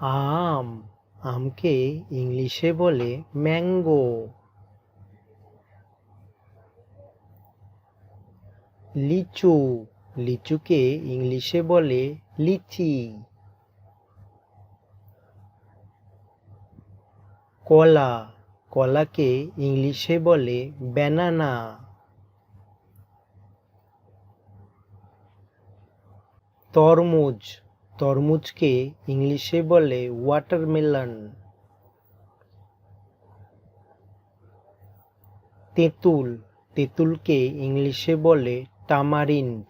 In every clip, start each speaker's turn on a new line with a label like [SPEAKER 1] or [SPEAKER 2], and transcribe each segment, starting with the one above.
[SPEAKER 1] আম, আমকে ইংলিশে বলে ম্যাঙ্গো। লিচু, লিচুকে ইংলিশে বলে লিচি। কলা, কলাকে ইংলিশে বলে ব্যানানা। তরমুজ তরমুজকে ইংলিশে বলে ওয়াটারমেলন তেঁতুল, তেঁতুলকে ইংলিশে বলে টামারিন্ড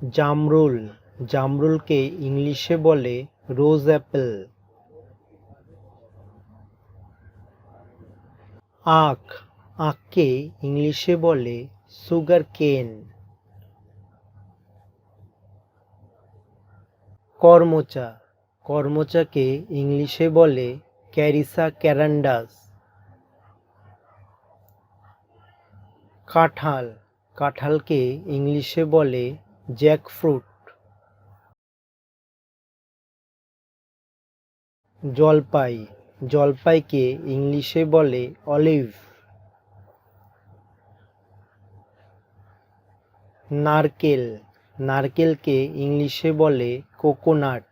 [SPEAKER 1] জামরুল, জামরুলকে ইংলিশে বলে রোজ অ্যাপেল আখ, আখকে ইংলিশে বলে সুগার কেন করমচা। কর্মচাকে ইংলিশে বলে ক্যারিসা ক্যারান্ডাস। কাঁঠাল। কাঁঠালকে ইংলিশে বলে জ্যাকফ্রুট। জলপাই। জলপাইকে ইংলিশে বলে অলিভ। নারকেল। নারকেলকে ইংলিশে বলে কোকোনাট।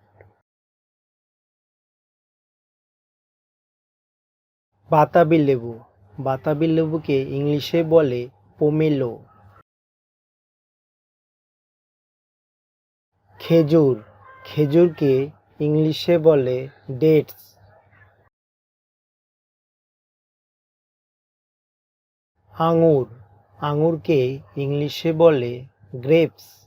[SPEAKER 1] বাতাবি লেবু। বাতাবি লেবুকে ইংলিশে বলে পোমেলো। খেজুর। খেজুরকে ইংলিশে বলে ডেটস। আঙুর। আঙুরকে ইংলিশে বলে গ্রেপস।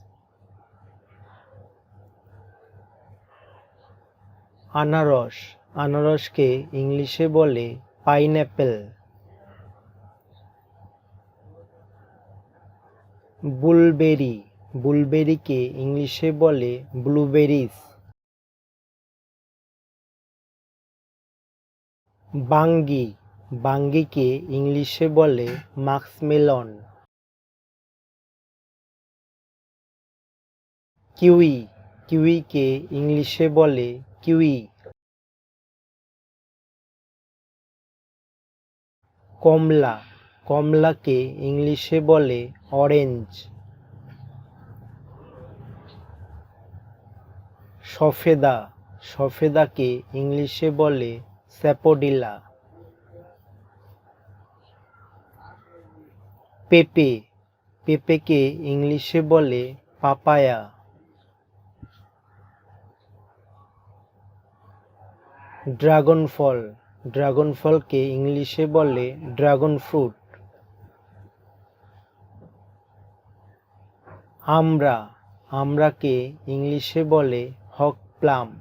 [SPEAKER 1] আনারস, আনারসকে ইংলিশে বলে পাইনঅ্যাপেল বুলবেরি, বুলবেরিকে ইংলিশে বলে ব্লুবেরিস বাঙ্গি, বাঙ্গিকে ইংলিশে বলে মাক্সমেলন কিউই, কিউইকে ইংলিশে বলে কিউই। কমলা। কমলাকে ইংলিশে বলে অরেঞ্জ সফেদা। সফেদাকে ইংলিশে বলে স্যাপোডিলা। পেঁপে। পেঁপেকে ইংলিশে বলে পাপায়া। ড্রাগন ফল ড্রাগন ফলকে ইংলিশে বলে ড্রাগন ফ্রুট। আমরা, আমরাকে ইংলিশে বলে হক প্লাম।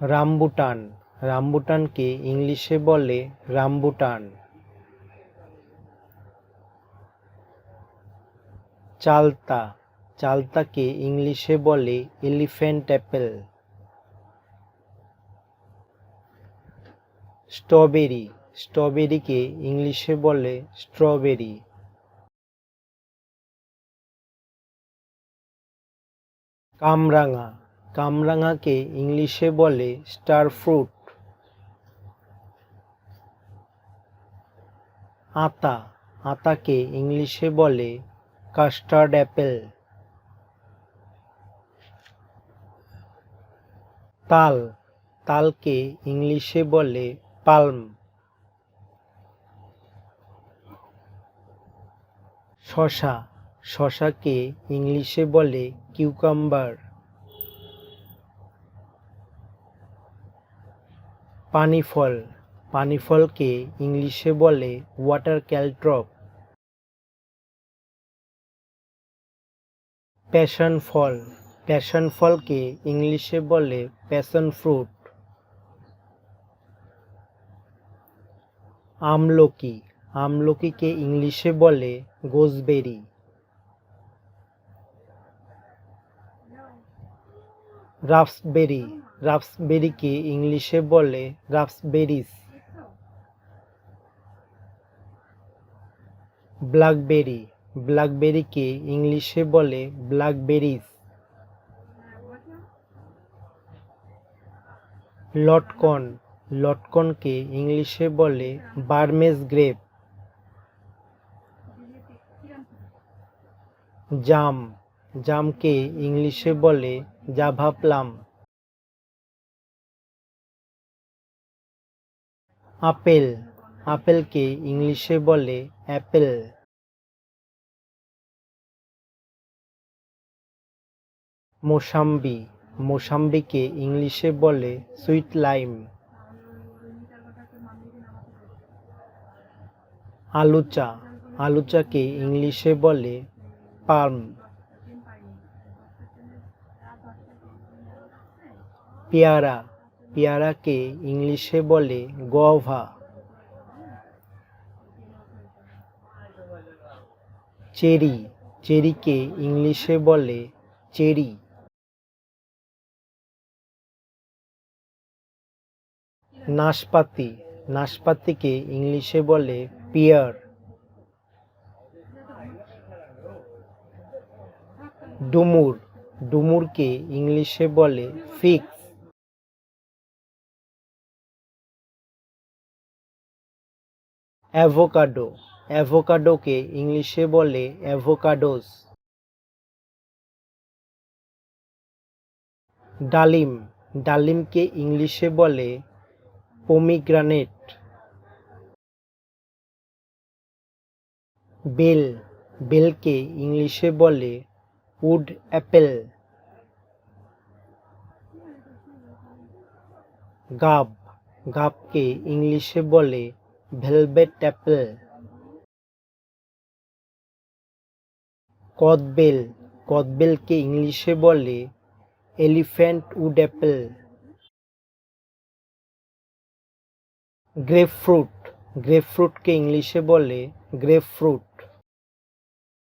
[SPEAKER 1] রামবুটান, রামবুটানকে ইংলিশে বলে রামবুটান। চালতা চালতাকে ইংলিশে বলে এলিফ্যান্ট অ্যাপেল। স্ট্রবেরি, স্ট্রবেরিকে ইংলিশে বলে স্ট্রবেরি। কামরাঙা, কামরাঙাকে ইংলিশে বলে স্টার ফ্রুট আতা, আতাকে ইংলিশে বলে কাস্টার্ড অ্যাপেল। তাল, তালকে ইংলিশে বলে পালম। শশা, শশাকে ইংলিশে বলে কিউকাম্বার। পানি ফল পানি ফলকে ইংলিশে বলে ওয়াটার ক্যালট্রপ। প্যাশন ফল প্যাশন ফলকে ইংলিশে বলে প্যাশন ফ্রুট। আমলকি, আমলকিকে ইংলিশে বলে গোসবেরি। রাফসবেরি রাফসবেরিকে ইংলিশে বলে রাফসবেরিস ব্ল্যাকবেরি, ব্ল্যাকবেরিকে ইংলিশে বলে ব্ল্যাকবেরিজ লটকন। লটকনকে ইংলিশে বলে বার্মেজ গ্রেপ। জাম। জামকে ইংলিশে বলে জাভা প্লাম। আপেল। আপেলকে ইংলিশে বলে অ্যাপেল। মোসাম্বি। মোসাম্বিকে ইংলিশে বলে সুইট লাইম। আলুচা, আলুচাকে ইংলিশে বলে পার্ম। পেয়ারা, পেয়ারাকে ইংলিশে বলে গোয়াভা চেরি, চেরিকে ইংলিশে বলে চেরি। নাশপাতি। নাশপাতিকে ইংলিশে বলে পিয়ার। ডুমুর। ডুমুরকে ইংলিশে বলে ফিক্স। অ্যাভোকাডো। অ্যাভোকাডোকে ইংলিশে বলে অ্যাভোকাডোস ডালিম। ডালিমকে ইংলিশে বলে পমিগ্রানেট বেল বেলকে ইংলিশে বলে উড অ্যাপেল গাব, গাবকে ইংলিশে বলে ভেলভেট অ্যাপেল কদবেল কদবেলকে ইংলিশে বলে এলিফ্যান্ট উড অ্যাপেল গ্রেপফ্রুট গ্রেপফ্রুটকে ইংলিশে বলে গ্রেপফ্রুট।